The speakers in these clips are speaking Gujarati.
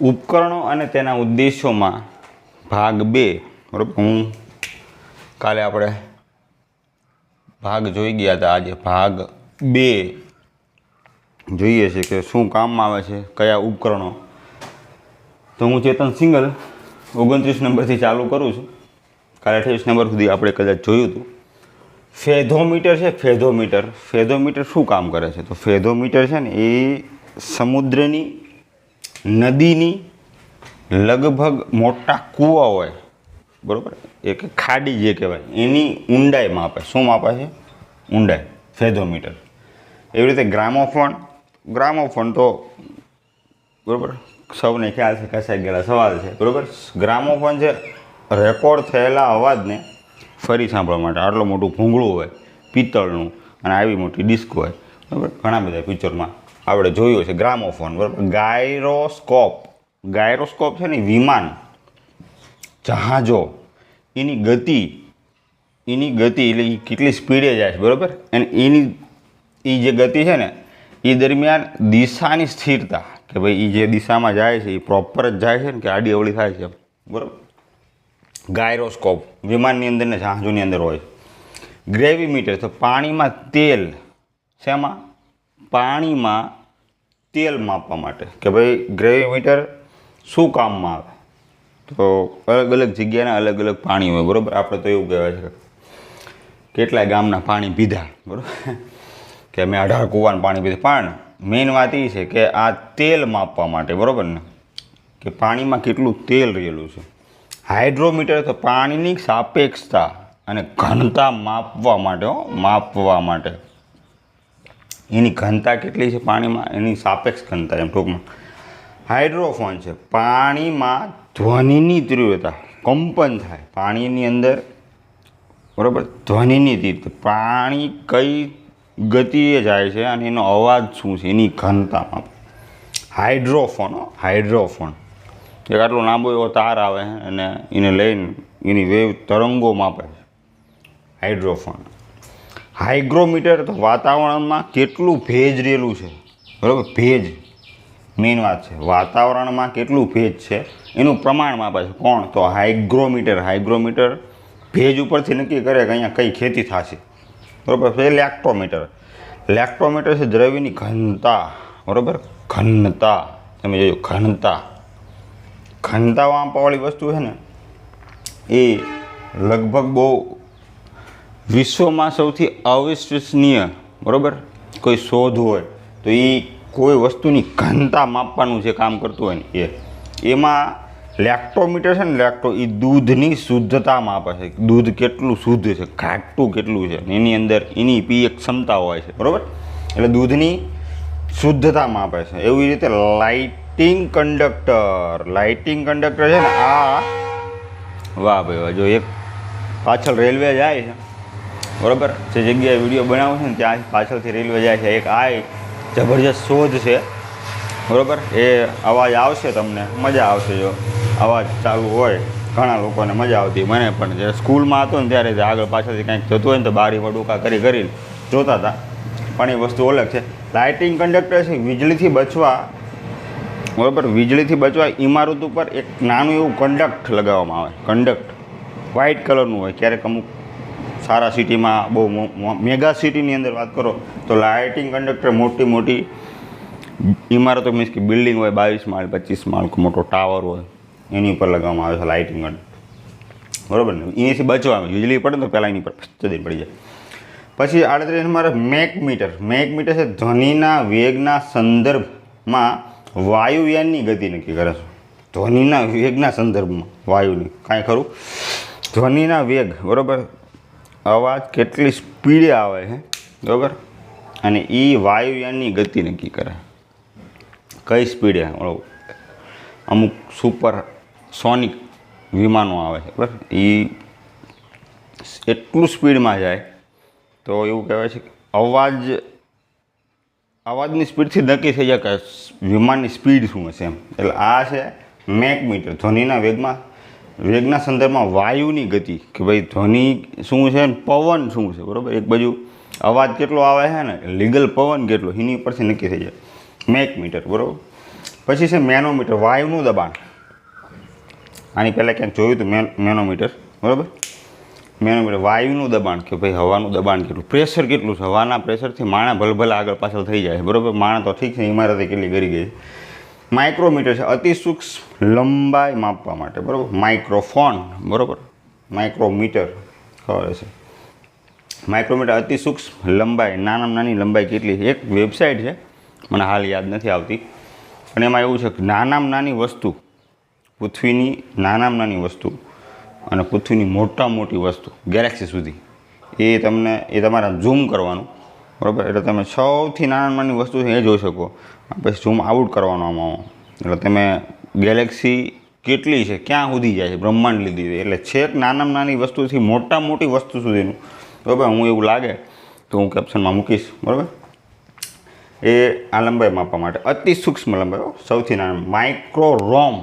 ઉપકરણો અને તેના ઉદ્દેશોમાં ભાગ બે, બરાબર? હું કાલે આપણે ભાગ જોઈ ગયા હતા આજે. ભાગ બે જોઈએ છે કે શું કામમાં આવે છે, કયા ઉપકરણો. તો હું ચેતન સિંગલ ઓગણત્રીસ નંબરથી ચાલુ કરું છું. કાલે અઠ્યાવીસ નંબર સુધી આપણે કદાચ જોયું હતું. ફેધોમીટર છે, ફેધોમીટર. ફેધોમીટર શું કામ કરે છે? તો ફેધોમીટર છે ને, એ સમુદ્રની નદીની લગભગ મોટા કૂવા હોય, બરાબર? એક ખાડી જે કહેવાય, એની ઊંડાઈ માપે. શું માપે છે? ઊંડાઈ ફેધોમીટર એવી રીતે ગ્રામોફોન ગ્રામોફોન તો, બરાબર? સૌને ખ્યાલ છે, કસાઈ ગયેલા સવાલ છે, બરાબર? ગ્રામોફોન છે રેકોર્ડ થયેલા અવાજને ફરી સાંભળવા માટે આટલું મોટું ભૂંગળું હોય, પિત્તળનું અને આવી મોટી ડિસ્ક હોય, બરાબર? ઘણા બધા પિક્ચરમાં આપણે જોયું છે ગ્રામોફોન, બરાબર? ગાયરોસ્કોપ. ગાયરોસ્કોપ છે ને, વિમાન. જહાજો. એની ગતિ એની ગતિ એટલે એ કેટલી સ્પીડે જાય છે, બરાબર? અને એની એ જે ગતિ છે ને એ દરમિયાન દિશાની સ્થિરતા, કે ભાઈ એ જે દિશામાં જાય છે એ પ્રોપર જ જાય છે ને, કે આડી અવળી થાય છે બરાબર? ગાયરોસ્કોપ, વિમાનની અંદર ને જહાજોની અંદર હોય ગ્રેવીમીટર, તો પાણીમાં તેલ, શેમાં? પાણીમાં તેલ માપવા માટે કે ભાઈ ગ્રેવીમીટર શું કામમાં આવે? તો અલગ અલગ જગ્યાના અલગ અલગ પાણી હોય, બરાબર? આપણે તો એવું કહેવાય છે કેટલાય ગામના પાણી પીધા, બરાબર? કે મેં અઢાર કૂવાનું પાણી પીધું. પણ મેઇન વાત એ છે કે આ તેલ માપવા માટે, બરાબર ને? કે પાણીમાં કેટલું તેલ રહેલું છે. હાઇડ્રોમીટર તો પાણીની સાપેક્ષતા અને ઘનતા માપવા માટે, હો, માપવા માટે. એની ઘનતા કેટલી છે? પાણીમાં એની સાપેક્ષ ઘનતા એમ ટૂંકમાં. હાઇડ્રોફોન છે. પાણીમાં ધ્વનિની તીવ્રતા કંપન થાય. પાણીની અંદર, બરાબર? ધ્વનિની તીવ્રતા. પાણી કઈ ગતિએ જાય છે અને એનો અવાજ શું છે? એની ઘનતામાં. હાઇડ્રોફોન હાઇડ્રોફોન. એક આટલો લાંબો એવો તાર આવે અને એને લઈને એની વેવ તરંગો માપે છે. હાઇડ્રોફોન. હાઇગ્રોમીટર તો વાતાવરણમાં કેટલું ભેજ રહેલું છે? બરાબર, ભેજ. મેઇન વાત છે. વાતાવરણમાં કેટલું ભેજ છે? એનું પ્રમાણ માપે છે. કોણ? તો હાઇગ્રોમીટર. હાઇગ્રોમીટર ભેજ ઉપરથી નક્કી કરે કે અહીંયા કઈ ખેતી થશે. બરાબર, પછી લેક્ટોમીટર. લેક્ટોમીટર છે દ્રવ્યની ઘનતા. બરાબર, ઘનતા. તમે જોયું, ઘનતા. ઘનતા વાંપાવાળી વસ્તુ છે ને, એ લગભગ બહુ વિશ્વમાં સૌથી અવિશ્વસનીય, બરાબર? કોઈ શોધ હોય, તો એ કોઈ વસ્તુની ઘનતા માપવાનું જે કામ કરતું હોય ને એ. એમાં લેક્ટોમીટર છે ને લેક્ટો એ દૂધની શુદ્ધતા માપે છે. દૂધ કેટલું શુદ્ધ છે, ઘાટું કેટલું છે એની અંદર એની પીએચ ક્ષમતા હોય છે, બરાબર? એટલે દૂધની શુદ્ધતા માપે છે. એવી રીતે લાઇટિંગ કંડક્ટર લાઇટિંગ કંડક્ટર છે ને, આ વાહ ભાઈ વાહ, જો એક પાછળ રેલવે જાય છે. બરાબર? જે જગ્યાએ વીડિયો બનાવું છે ને, ત્યાં પાછળથી રેલવે જાય છે. એક આ જબરજસ્ત શોધ છે. બરાબર? એ અવાજ આવશે તમને. મજા આવશે જો. અવાજ ચાલુ હોય. ઘણા લોકોને મજા આવતી. મને પણ જ્યારે સ્કૂલમાં હતો ને, ત્યારે આગળ પાછળથી કંઈક જતું હોય ને, તો બારી વડુકા કરી કરીને જોતા હતા. પણ એ વસ્તુ અલગ છે. લાઇટિંગ કંડક્ટર છે. વીજળીથી બચવા, બરાબર? વીજળીથી બચવા ઇમારત ઉપર એક નાનું એવું કંડક્ટ લગાવવામાં આવે. કંડક્ટ વ્હાઇટ કલરનું હોય. ક્યારેક અમુક સારા સિટીમાં બહુ મેગા સિટીની અંદર વાત કરો તો લાઇટિંગ કંડક્ટર મોટી મોટી ઇમારતો મીન્સ કે બિલ્ડિંગ હોય બાવીસ માળ, પચીસ માળ મોટો ટાવર હોય, એની ઉપર લગાવવામાં આવે છે લાઇટિંગ બરાબર ને? એથી બચવામાં વીજળી પડે ને તો પહેલાં એની પર જદી પડી જાય. પછી આડત્રીસ number Mach meter. Mach meter છે ધ્વનિના વેગના સંદર્ભમાં વાયુયાનની ગતિ નક્કી કરે છે. ધ્વનિના વેગના સંદર્ભમાં વાયુની. કાંઈ ખરું? ધ્વનિના વેગ. બરાબર? અવાજ કેટલી સ્પીડે આવે છે, બરાબર? અને એ વાયુયાનની ગતિ નક્કી કરે. કઈ સ્પીડે અમુક સુપર સોનિક વિમાનો આવે છે, બરાબર? એ એટલું સ્પીડમાં જાય તો એવું કહેવાય છે કે અવાજ, અવાજની સ્પીડથી નક્કી થઈ જાય કે વિમાનની સ્પીડ શું હશે એમ. એટલે આ છે મેક મીટર ધ્વનિના વેગમાં વેગના સંદર્ભમાં વાયુની ગતિ, કે ભાઈ ધ્વનિ શું છે ને પવન શું છે, બરાબર? એક બાજુ અવાજ કેટલો આવે છે ને, લીગલ પવન કેટલો, એની ઉપરથી નક્કી થઈ જાય. મેક મીટર બરાબર? પછી છે મેનોમીટર, વાયુનું દબાણ. આની પહેલાં ક્યાંક જોયું હતું મેન, મેનોમીટર, બરાબર? મેનોમીટર, વાયુનું દબાણ, કે ભાઈ હવાનું દબાણ કેટલું, પ્રેશર કેટલું છે? હવાના પ્રેશરથી માણા ભલભલા આગળ પાછળ થઈ જાય બરાબર? માણા તો ઠીક છે ઇમારતે કેટલી કરી ગઈ માઇક્રોમીટર છે, અતિ સૂક્ષ્મ લંબાઈ માપવા માટે, બરાબર? માઇક્રોફોન, બરાબર? માઇક્રોમીટર ખબર છે માઇક્રોમીટર અતિ સૂક્ષ્મ લંબાઈ, નાનામાં નાની લંબાઈ કેટલી? એક વેબસાઇટ છે, મને હાલ યાદ નથી આવતી. અને એમાં એવું છે કે નાનામાં નાની વસ્તુ, પૃથ્વીની નાનામાં નાની વસ્તુ અને પૃથ્વીની મોટા મોટી વસ્તુ, ગેલેક્સી સુધી, એ તમને, એ તમારા ઝૂમ કરવાનું. બરાબર? એટલે તમે સૌથી નાનામાંની નાની વસ્તુ એ જોઈ શકો. પછી ઝૂમ આઉટ કરવાનો આમાં. એટલે તમે ગેલેક્સી કેટલી છે, ક્યાં સુધી જાય છે? બ્રહ્માંડ લીધી એટલે છેક નાનામાં નાની વસ્તુથી મોટા મોટી વસ્તુ સુધીનું. બરાબર? હું એવું લાગે તો હું કેપ્શનમાં મૂકીશ. બરાબર? એ આ લંબાઈ માપવા માટે. અતિ સૂક્ષ્મ લંબાઈ સૌથી નાના. માઇક્રોરોમ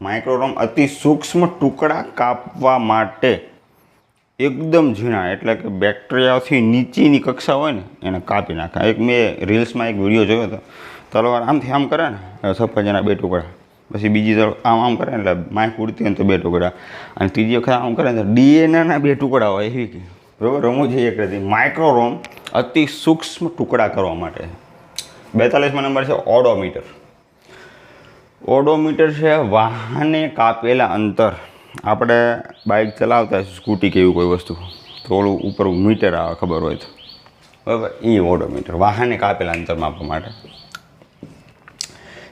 માઇક્રોરોમ અતિ સૂક્ષ્મ ટુકડા કાપવા માટે. એકદમ ઝીણા, એટલે કે બેક્ટેરિયાથી નીચેની કક્ષા હોય ને, એને કાપી નાખે. એક મેં રીલ્સમાં એક વીડિયો જોયો હતો. તલવાર આમથી આમ કરે ને સફરજનના બે ટુકડા પછી બીજી તરફ આમ આમ કરે ને, એટલે માઇક ઉડતી હોય તો બે ટુકડા અને ત્રીજી વખત આમ કરે ને ડીએનએના બે ટુકડા હોય એવી કે. બરાબર રમૂજી એક હતી માઇક્રોરોમ અતિ સૂક્ષ્મ ટુકડા કરવા માટે. બેતાલીસમાં નંબર છે ઓડોમીટર. ઓડોમીટર છે વાહને કાપેલા અંતર. આપણે બાઇક ચલાવતા સ્કૂટી કે એવી કોઈ વસ્તુ ઓલું ઉપર મીટર આવે, ખબર હોય તો. બરાબર એ ઓડોમીટર વાહને કાપેલા અંતર માપવા માટે.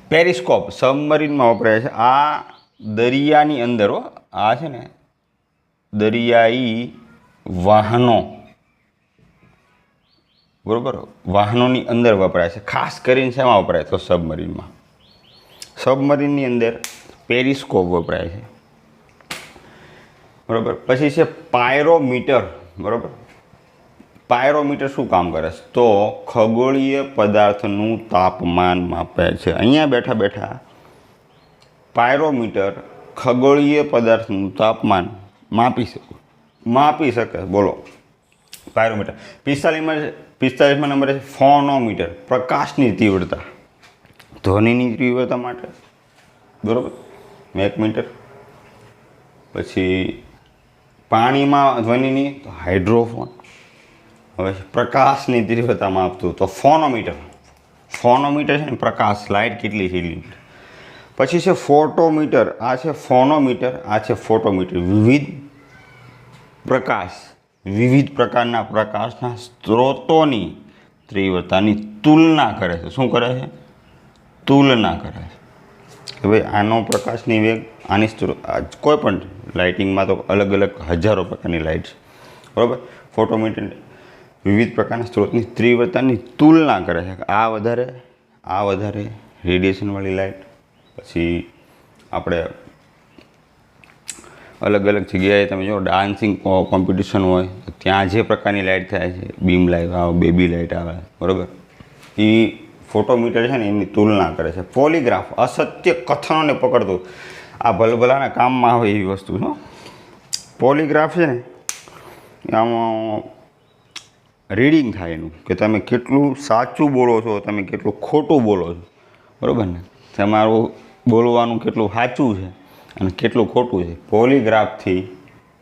પેરિસ્કોપ સબમરીનમાં વપરાય છે. આ દરિયાની અંદર હો, આ છે ને, દરિયાઈ વાહનો. બરાબર? વાહનોની અંદર વપરાય છે. ખાસ કરીને શેમાં વપરાય? તો સબમરીનમાં સબમરીનની અંદર પેરિસ્કોપ વપરાય છે. બરાબર. પછી છે પાયરોમીટર. બરાબર. પાયરોમીટર શું કામ કરે છે? તો ખગોળીય પદાર્થનું તાપમાન માપે છે. અહીંયા બેઠા બેઠા પાયરોમીટર ખગોળીય પદાર્થનું તાપમાન માપી શકે. માપી શકે. બોલો. પાયરોમીટર. પિસ્તાલીસમાં પિસ્તાલીસમાં નંબર છે ફોનોમીટર. પ્રકાશની તીવ્રતા. ધ્વનિની તીવ્રતા માટે. બરાબર. એક મીટર પછી પાણીમાં ધ્વનિની તો હાઇડ્રોફોન. હવે પ્રકાશની તીવ્રતામાં આપતું તો ફોનોમીટર. ફોનોમીટર છે ને, પ્રકાશ, લાઇટ કેટલી છે પછી છે ફોટોમીટર. આ છે ફોનોમીટર, આ છે ફોટોમીટર. વિવિધ પ્રકાશ, વિવિધ પ્રકારના પ્રકાશના સ્ત્રોતોની તીવ્રતાની તુલના કરે છે. શું કરે છે? તુલના કરે છે. કે ભાઈ આનો પ્રકાશની વેગ, આની કોઈ પણ લાઇટિંગમાં તો અલગ અલગ હજારો પ્રકારની લાઇટ છે. બરાબર? ફોટોમીટર વિવિધ પ્રકારના સ્ત્રોતની તીવ્રતાની તુલના કરે છે. આ વધારે આ વધારે રેડિયેશનવાળી લાઇટ, પછી આપણે અલગ અલગ જગ્યાએ તમે જો ડાન્સિંગ કોમ્પિટિશન હોય ત્યાં જે પ્રકારની લાઇટ થાય છે, બીમ લાઇટ આવે, બેબી લાઇટ આવે, બરાબર? એ ફોટોમીટર છે ને એની તુલના કરે છે. પોલીગ્રાફ, અસત્ય કથનોને પકડતું. આ ભલભલાના કામમાં આવે એવી વસ્તુ છે પોલીગ્રાફ છે ને, આમાં રીડિંગ થાય એનું, કે તમે કેટલું સાચું બોલો છો, તમે કેટલું ખોટું બોલો છો. બરાબર ને? તમારું બોલવાનું કેટલું સાચું છે અને કેટલું ખોટું છે. પોલીગ્રાફથી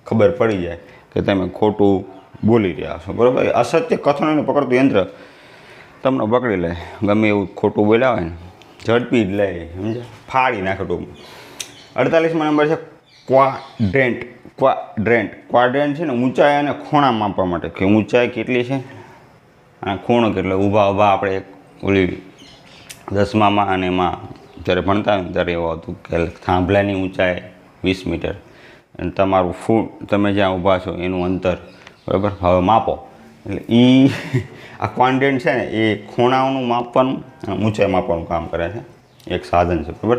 ખબર પડી જાય કે તમે ખોટું બોલી રહ્યા છો. બરાબર? અસત્ય કથનોને પકડતું યંત્ર તમને પકડી લે. ગમે એવું ખોટું હોય ને, ઝડપી જ લે, સમજ્યા? ફાડી નાખે ટૂંકમાં. અડતાલીસમાં નંબર છે ક્વાડ્રેન્ટ ક્વાડ્રેન્ટ ક્વાડ્રેન્ટ છે ને, ઊંચાઈ અને ખૂણા માપવા માટે. કે ઊંચાઈ કેટલી છે? અને ખૂણો કેટલો? ઊભા ઊભા આપણે ઓલી દસમામાં અને એમાં જ્યારે ભણતા હોય ત્યારે એવું હતું કે થાંભલાની ઊંચાઈ વીસ મીટર. અને તમારું ફૂટ, તમે જ્યાં ઊભા છો, એનું અંતર, બરાબર? હવે માપો. એટલે એ આ ક્વાન્ડેન્ટ છે ને, એ ખૂણાઓનું માપવાનું અને ઊંચાઈ માપવાનું કામ કરે છે. એક સાધન છે બરાબર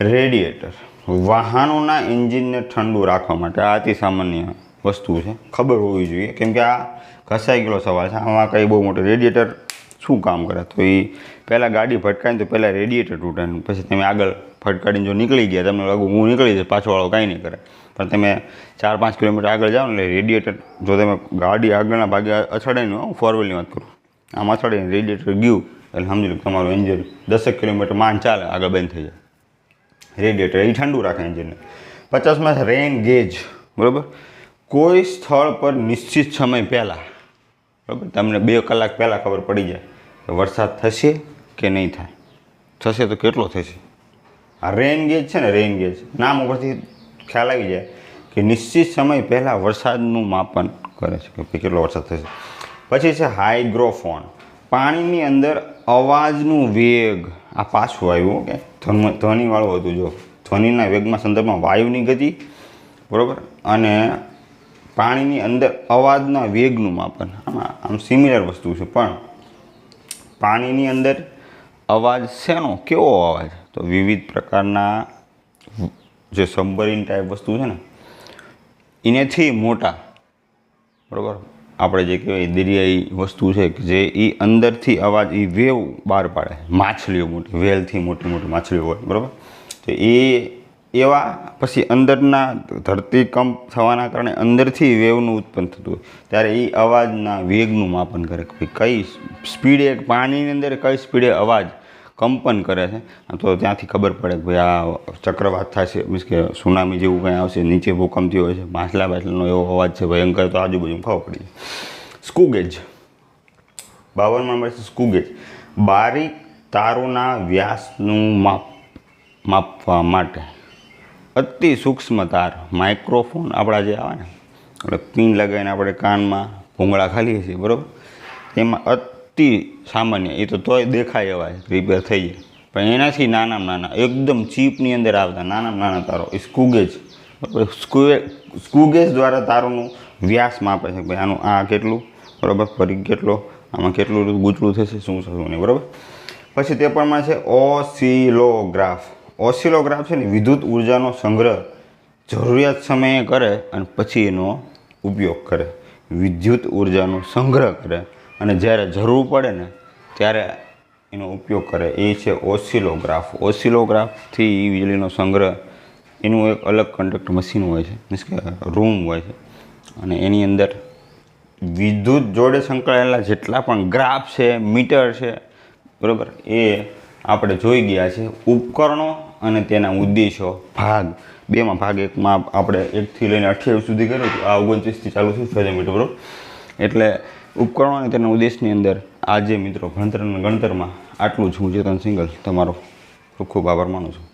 રેડિએટર. વાહનોના એન્જિનને ઠંડુ રાખવા માટે આ અતિ સામાન્ય વસ્તુ છે. ખબર હોવી જોઈએ. કેમ કે આ ઘસાઈ ગયેલો સવાલ છે. આમાં કંઈ બહુ મોટું રેડિએટર શું કામ કરે? તો એ પહેલાં ગાડી ભટકાય તો પહેલાં રેડિએટર તૂટે પછી તમે આગળ ફટકાડીને જો નીકળી ગયા, તમને લાગુ હું નીકળી જાય પાછળવાળો કાંઈ નહીં કરે. પણ તમે ચાર પાંચ કિલોમીટર આગળ જાઓ ને એટલે રેડિએટર જો તમે ગાડી આગળના ભાગે અથડાઈને હું ફોર વાત કરું. આમ અથડાઈને રેડિએટર ગયું, એટલે સમજી લો તમારું એન્જિન દસેક કિલોમીટર માંડ ચાલે, આગળ બંધ થઈ જાય. રેડિએટર એ ઠંડુ રાખે એન્જિનને પચાસમાં રેન ગેજ બરાબર? કોઈ સ્થળ પર નિશ્ચિત સમય પહેલાં, બરાબર? તમને બે કલાક પહેલાં ખબર પડી જાય કે વરસાદ થશે કે નહીં થાય. થશે તો કેટલો થશે? આ રેન ગેજ છે ને રેન ગેજ નામ ઉપરથી ખ્યાલ આવી જાય કે નિશ્ચિત સમય પહેલાં વરસાદનું માપન કરે છે. કે કેટલો વરસાદ થશે. પછી છે હાઇગ્રોફોન. પાણીની અંદર અવાજનું વેગ, આ પાછું આવ્યું કે ધ્વનિ, ધ્વનિવાળું હતું, જો. ધ્વનિના વેગમાં સંદર્ભમાં વાયુની ગતિ, બરાબર? અને પાણીની અંદર અવાજના વેગનું માપન. આમાં, આમ સિમિલર વસ્તુ છે, પણ પાણીની અંદર અવાજ શેનો? કેવો અવાજ? તો વિવિધ પ્રકારના જે સબમરીન ટાઈપ વસ્તુ છે ને એનેથી મોટા, બરાબર? આપણે જે કહેવાય દરિયાઈ વસ્તુ છે કે જે એ અંદરથી અવાજ એ વેવ બહાર પાડે. માછલીઓ મોટી, વેલથી મોટી મોટી માછલીઓ હોય, બરાબર? તો એ એવા પછી અંદરના ધરતીકંપ થવાના કારણે અંદરથી વેવનું ઉત્પન્ન થતું હોય. ત્યારે એ અવાજના વેગનું માપન કરે કે કઈ સ્પીડે, પાણીની અંદર કઈ સ્પીડે અવાજ કંપન કરે છે. તો ત્યાંથી ખબર પડે કે ભાઈ આ ચક્રવાત થશે, મીન્સ કે સુનામી જેવું કંઈ આવશે, નીચે ભૂકંપ થયો હોય છે માછલા બાછલાનો એવો અવાજ છે ભયંકર, તો આજુબાજુ ખબર પડી સ્કૂગેજ. બાવનમાં મળે છે સ્કૂગેજ. બારીક તારોના વ્યાસનું માપ, માપવા માટે. અતિ સૂક્ષ્મ તાર, માઇક્રોફોન આપણા જે આવે ને, આપણે પિન લગાવીને આપણે કાનમાં ભૂંગળા ખાલીએ છીએ બરાબર? એમાં અતિ સામાન્ય, એ તો તોય દેખાય એવા રિપેર થઈ જાય. પણ એનાથી નાનામાં નાના, એકદમ ચીપની અંદર આવતા, નાનામાં નાના તારો, એ સ્કૂગેજ. બરાબર? સ્કૂએ સ્કૂગેજ દ્વારા તારોનું વ્યાસ માપે છે. ભાઈ, આનું આ કેટલું? બરાબર? ફરી કેટલો? આમાં કેટલું ગૂંચળું થશે? શું થશે? નહીં? બરાબર? પછી તે પ્રમાણે છે ઓસિલોગ્રાફ. ઓસિલોગ્રાફ છે ને, વિદ્યુત ઉર્જાનો સંગ્રહ જરૂરિયાત સમયે કરે અને પછી એનો ઉપયોગ કરે. વિદ્યુત ઉર્જાનો સંગ્રહ કરે. અને જ્યારે જરૂર પડે ને, ત્યારે એનો ઉપયોગ કરે. એ છે ઓસિલોગ્રાફ. ઓસિલોગ્રાફથી એ વીજળીનો સંગ્રહ, એનું એક અલગ કન્ડક્ટ મશીન હોય છે. મીન્સ કે રૂમ હોય છે. અને એની અંદર વિદ્યુત જોડે સંકળાયેલા જેટલા પણ ગ્રાફ છે મીટર છે, બરાબર? એ આપણે જોઈ ગયા છે. ઉપકરણો અને તેના ઉદ્દેશો. ભાગ. બેમાં ભાગ એકમાં આપણે એકથી લઈને અઠ્યાવીસ સુધી કર્યું હતું. આ ઓગણત્રીસથી ચાલુ થયું ફેઝર મીટર બરાબર? એટલે ઉપકરણો અને તેના ઉદ્દેશની અંદર આજે મિત્રો ભણતર અને ગણતરમાં આટલું જ. હું ચેતન સિંગલ તમારો ખૂબ ખૂબ આભાર માનું છું.